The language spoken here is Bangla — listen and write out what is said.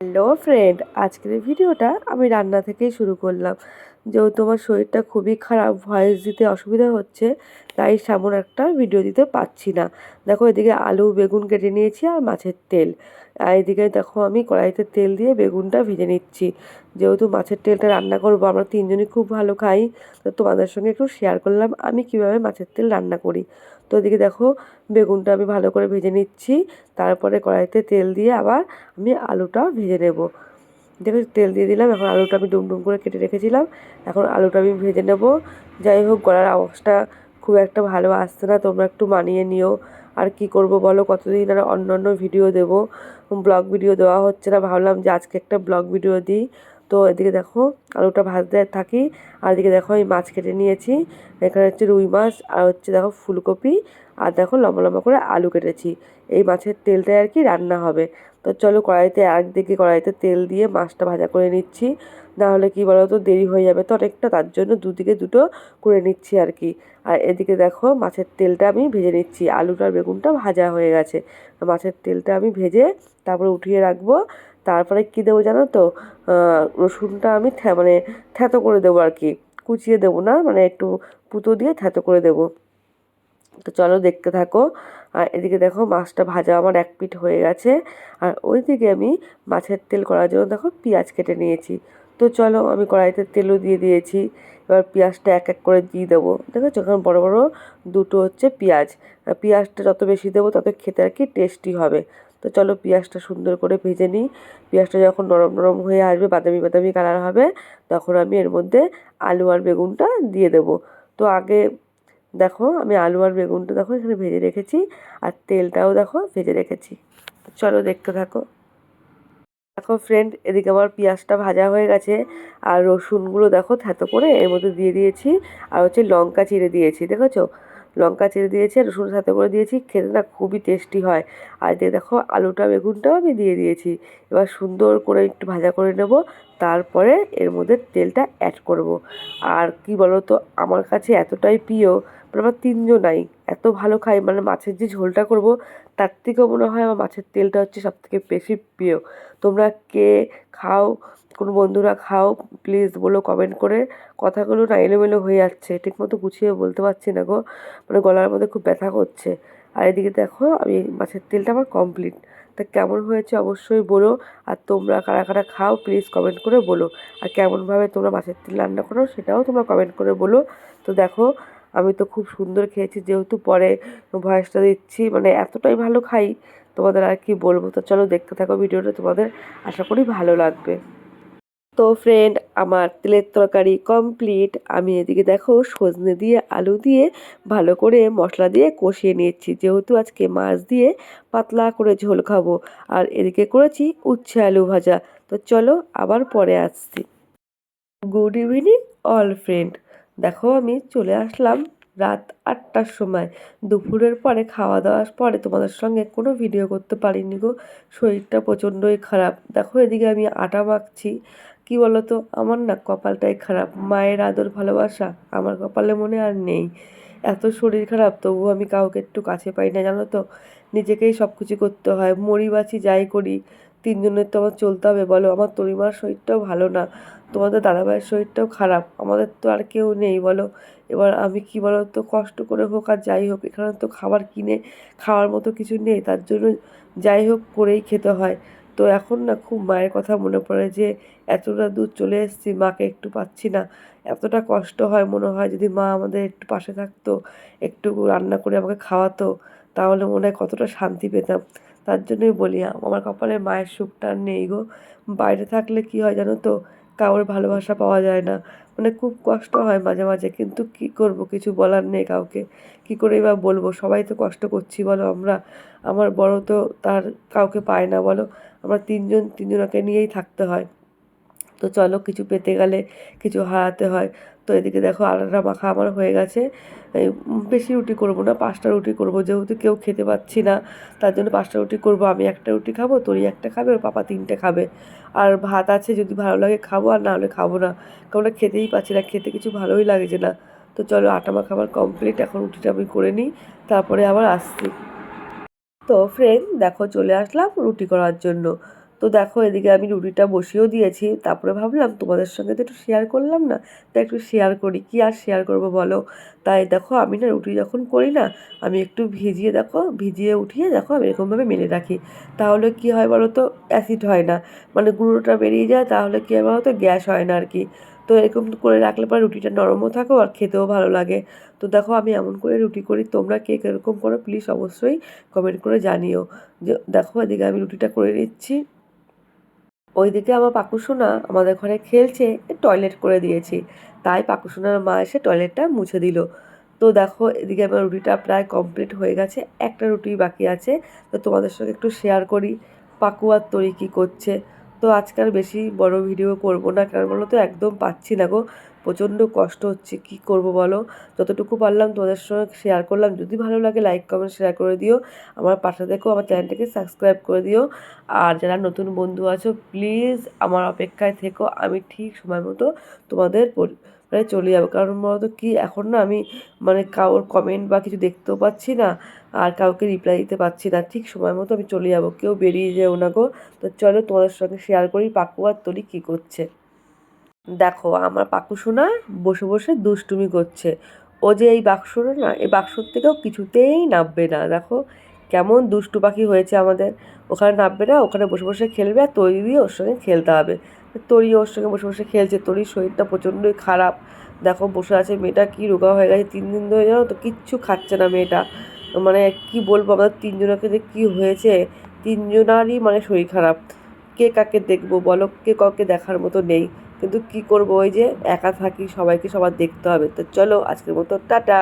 হ্যালো ফ্রেন্ড, আজকের ভিডিওটা আমি রান্না থেকেই শুরু করলাম। যেহেতু আমার শরীরটা খুবই খারাপ, ভয়েস দিতে অসুবিধা হচ্ছে, তাই সেমন একটা ভিডিও দিতে পারছি না। দেখো, এদিকে আলু, বেগুন কেটে নিয়েছি আর মাছের তেল। আর এদিকে দেখো, আমি কড়াইতে তেল দিয়ে বেগুনটা ভেজে নিচ্ছি। যেহেতু মাছের তেলটা রান্না করব, আমরা তিনজনই খুব ভালো খাই, তো তোমাদের সঙ্গে একটু শেয়ার করলাম আমি কীভাবে মাছের তেল রান্না করি। তো এদিকে দেখো বেগুনটা আমি ভালো করে ভেজে নিচ্ছি। তারপরে কড়াইতে তেল দিয়ে আবার আমি আলুটা ভেজে নেব। দেখো তেল দিয়ে দিলাম, এখন আলুটা আমি ডুম ডুম করে কেটে রেখেছিলাম। এখন আলুটা আমি ভেজে নেব। যাই হোক, গলার আওয়াজটা খুব একটা ভালো আসছে না, তোমরা একটু মানিয়ে নিও। আর কি করব বলো, কতদিন আর অন্য অন্য ভিডিও দেব। ব্লগ ভিডিও দেওয়া হচ্ছে না, ভাবলাম যে আজকে একটা ব্লগ ভিডিও দিই। তো এদিকে দেখো আলুটা ভাজতে থাকি, আর এদিকে দেখো আমি মাছ কেটে নিয়েছি। এখানে হচ্ছে রুই মাছ আর হচ্ছে দেখো ফুলকপি, আর দেখো লম্বা লম্বা করে আলু কেটেছি। এই মাছের তেলটাই আর কি রান্না হবে। তো চলো কড়াইতে একদিকে কড়াইতে তেল দিয়ে মাছটা ভাজা করে নিচ্ছি। নাহলে কি বলো তো দেরি হয়ে যাবে তো অনেকটা, তার জন্য দুদিকে দুটো করে নিচ্ছি আর কি। আর এদিকে দেখো মাছের তেলটা আমি ভেজে নিচ্ছি। আলুটার বেগুনটা ভাজা হয়ে গেছে। মাছের তেলটা আমি ভেজে তারপরে উঠিয়ে রাখব। তারপরে কী দেবো জানো তো? রসুনটা আমি মানে থ্যাতো করে দেবো আর কি। কুচিয়ে দেবো না মানে একটু পুতো দিয়ে থ্যাতো করে দেবো। তো চলো দেখতে থাকো। আর এদিকে দেখো মাছটা ভাজা আমার এক পিঠ হয়ে গেছে। আর ওইদিকে আমি মাছের তেল করার জন্য দেখো পেঁয়াজ কেটে নিয়েছি। তো চলো আমি কড়াইতে তেলও দিয়ে দিয়েছি। এবার পেঁয়াজটা এক এক করে দিয়ে দেবো। দেখেছ? এখন বড়ো বড়ো দুটো হচ্ছে পেঁয়াজ। পেঁয়াজটা যত বেশি দেবো তত খেতে আর কি টেস্টি হবে। তো চলো পেঁয়াজটা সুন্দর করে ভেজে নিই। পেঁয়াজটা যখন নরম নরম হয়ে আসবে, বাদামি বাদামি কালার হবে, তখন আমি এর মধ্যে আলু আর বেগুনটা দিয়ে দেবো। তো আগে দেখো, আমি আলু আর বেগুনটা দেখো এখানে ভেজে রেখেছি, আর তেলটাও দেখো ভেজে রেখেছি। চলো দেখতে থাকো। দেখো ফ্রেন্ড এদিকে আমার পেঁয়াজটা ভাজা হয়ে গেছে, আর রসুনগুলো দেখো থ্যাতো করে এর মধ্যে দিয়ে দিয়েছি, আর হচ্ছে লঙ্কা চিড়ে দিয়েছি, দেখেছ? লঙ্কা ছেড়ে দিয়েছি রসুন সাথে করে দিয়েছি। খেতে না খুবই টেস্টি হয়। আর দিয়ে দেখো আলুটা, বেগুনটাও আমি দিয়ে দিয়েছি। এবার সুন্দর করে একটু ভাজা করে নেব। তারপরে এর মধ্যে তেলটা অ্যাড করব। আর কি বলো তো আমার কাছে এতটাই প্রিয় মানে আমার তিনজনাই এত ভালো খাই মানে মাছের যে ঝোলটা করব, তার থেকেও মনে হয় আমার মাছের তেলটা হচ্ছে সবথেকে বেশি প্রিয়। তোমরা কে খাও, কোনো বন্ধুরা খাও প্লিজ বলো কমেন্ট করে। কথাগুলো না এলোমেলো হয়ে যাচ্ছে, ঠিকমতো গুছিয়ে বলতে পারছি না গো মানে গলার মধ্যে খুব ব্যথা করছে। আর এদিকে দেখো, আমি মাছের তেলটা আমার কমপ্লিট তা কেমন হয়েছে অবশ্যই বলো, আর তোমরা কারা কারা খাও প্লিজ কমেন্ট করে বলো। আর কেমনভাবে তোমরা মাছের তেল রান্না করো, সেটাও তোমরা কমেন্ট করে বলো। তো দেখো আমি তো খুব সুন্দর খেয়েছি, যেহেতু পরে ভয়েসটা দিচ্ছি মানে এতটাই ভালো খাই, তোমাদের আর কি বলব? তো চলো দেখতে থাকো ভিডিওটা, তোমাদের আশা করি ভালো লাগবে। তো ফ্রেন্ড আমার তেলের তরকারি কমপ্লিট আমি এদিকে দেখো সজনে দিয়ে আলু দিয়ে ভালো করে মশলা দিয়ে কষিয়ে নিয়েছি, যেহেতু আজকে মাছ দিয়ে পাতলা করে ঝোল খাব। আর এদিকে করেছি উচ্ছে আলু ভাজা। তো চলো আবার পরে আসছি। গুড ইভিনিং অল ফ্রেন্ড দেখো আমি চলে আসলাম রাত আটটার সময়। দুপুরের পরে খাওয়া দাওয়ার পরে তোমাদের সঙ্গে কোনো ভিডিও করতে পারিনি গো। শরীরটা প্রচণ্ডই খারাপ। দেখো এদিকে আমি আটা মাখছি। কি বলতো আমার না কপালটাই খারাপ। মায়ের আদর ভালোবাসা আমার কপালে মনে আর নেই। এত শরীর খারাপ তবু আমি কাউকে একটু কাছে পাই না, জানো তো? নিজেকেই সব কিছু করতে হয়, মরি বাঁচি যাই করি, তিনজনের তো আমার চলতে হবে, বলো? আমার তরিমার শরীরটাও ভালো না, তোমাদের দাদাভাইয়ের শরীরটাও খারাপ, আমাদের তো আর কেউ নেই, বলো? এবার আমি কি বলো তো কষ্ট করে হোক আর যাই হোক, এখানে তো খাবার কিনে, খাওয়ার মতো কিছু নেই, তার জন্য যাই হোক করেই খেতে হয়। তো এখন না খুব মায়ের কথা মনে পড়ে যে এতটা দূর চলে এসেছি, মাকে একটু পাচ্ছি না। এতটা কষ্ট হয়, মনে হয় যদি মা আমাদের একটু পাশে থাকতো, একটু রান্না করে আমাকে খাওয়াতো, তাহলে মনে হয় কতটা শান্তি পেতাম। তার জন্যই বলি, আমার কপালে মায়ের সুখটা নেই গো। বাইরে থাকলে কি হয় জানো তো, কারোর ভালোবাসা পাওয়া যায় না। মানে খুব কষ্ট হয় মাঝে মাঝে, কিন্তু কি করব কিছু বলার নেই কাউকে। কি করেই বা বলব? সবাই তো কষ্ট করছি বলো আমরা। আমার বড় তো তার কাউকে পায় না বলো। আমরা তিনজন, তিনজনকে নিয়েই থাকতে হয়। তো চলো কিছু পেতে গেলে কিছু হারাতে হয়। তো এদিকে দেখো আলাদা মাখা আমার হয়ে গেছে। বেশি রুটি করব না, পাঁচটা রুটি করব। যেহেতু কেউ খেতে পাচ্ছি না, তার জন্য পাঁচটা রুটি করব। আমি একটা রুটি খাব, তোরই একটা খাবে আর পাপা তিনটে খাবে। আর ভাত আছে, যদি ভালো লাগে খাব, আর না হলে খাব না। কারণ খেতেই পাচ্ছি না, খেতে কিছু ভালোই লাগছে না। তো চলো আটা মাখা আমার কমপ্লিট এখন রুটিটা আমি করে নিই। তারপরে আবার আসছি। তো ফ্রেন্ড দেখো চলে আসলাম রুটি করার জন্য। তো দেখো এদিকে আমি রুটিটা বসিয়েও দিয়েছি, তারপরে ভাবলাম তোমাদের সঙ্গে তো একটু শেয়ার করলাম না, তাই একটু শেয়ার করি। কি আর শেয়ার করব বলো? তাই দেখো আমি না রুটি যখন করি না, আমি একটু ভিজিয়ে দেখো, ভিজিয়ে উঠিয়ে দেখো আমি এরকমভাবে মেলে রাখি। তাহলে কি হয় বলো তো? অ্যাসিড হয় না। মানে গুঁড়োটা বেরিয়ে যায়, তাহলে কী হয় বলো তো? গ্যাস হয় না আর কি। তো এরকম করে রাখলে পরে রুটিটা নরমও থাকো আর খেতেও ভালো লাগে। তো দেখো আমি এমন করে রুটি করি, তোমরা কে কীরকম করো প্লিজ অবশ্যই কমেন্ট করে জানিও। যে দেখো এদিকে আমি রুটিটা করে নিচ্ছি। ওইদিকে আমার পাকুসোনা আমাদের ঘরে খেলছে টয়লেট করে দিয়েছি। তাই পাকুসোনার মা এসে টয়লেটটা মুছে দিল। তো দেখো এদিকে আমার রুটিটা প্রায় কমপ্লিট হয়ে গেছে, একটা রুটি বাকি আছে। তো তোমাদের সঙ্গে একটু শেয়ার করি, পাকু আর তরি কী করছে। তো আজকাল বেশি বড় ভিডিও করব না কারণ বলো তো একদম পাচ্ছি না গো। প্রচণ্ড কষ্ট হচ্ছে, কি করব বলো? যতটুকু পারলাম তোমাদের সঙ্গে শেয়ার করলাম। যদি ভালো লাগে লাইক কমেন্ট শেয়ার করে দিও। আমার পাশে দেখো আমার চ্যানেলটাকে সাবস্ক্রাইব করে দিও। আর যারা নতুন বন্ধু আছো প্লিজ আমার অপেক্ষায় থেকো। আমি ঠিক সময় মতো তোমাদের মানে চলে যাব। কারণ বলতো কি, এখন না আমি মানে কারোর কমেন্ট বা কিছু দেখতেও পাচ্ছি না। আর কাউকে রিপ্লাই দিতে পারছি না। ঠিক সময় মতো আমি চলে যাব। কেউ বেরিয়ে যেও না গো। তো চলো তোমাদের সঙ্গে শেয়ার করি পাকুয়ার তলি কী করছে। দেখো, আমার পাকু সোনা বসে বসে দুষ্টুমি করছে। ও যে এই বাক্সটা না, এই বাক্সর থেকেও কিছুতেই নামবে না। দেখো, কেমন দুষ্টু পাখি হয়েছে আমাদের। ওখানে নামবে না, ওখানে বসে বসে খেলবে আর তৈরি দিয়ে ওর সঙ্গে খেলতে হবে। তরি ওর সঙ্গে বসে বসে খেলছে, তরির শরীরটা প্রচণ্ডই খারাপ। দেখো, বসে আছে মেয়েটা, কী রোগা হয়ে গেছে তিন দিন ধরে জানো তো, কিচ্ছু খাচ্ছে না মেয়েটা। মানে কি বলব, আমাদের তিনজনকে যে কী হয়েছে, তিনজনারই মানে শরীর খারাপ। কে কাকে দেখব বলো? কে কাউকে দেখার মতো নেই। কিন্তু কি করব? ওই যে একা থাকি, সবাইকে সবার দেখতে হবে। তো চলো, আজকের মতো টাটা।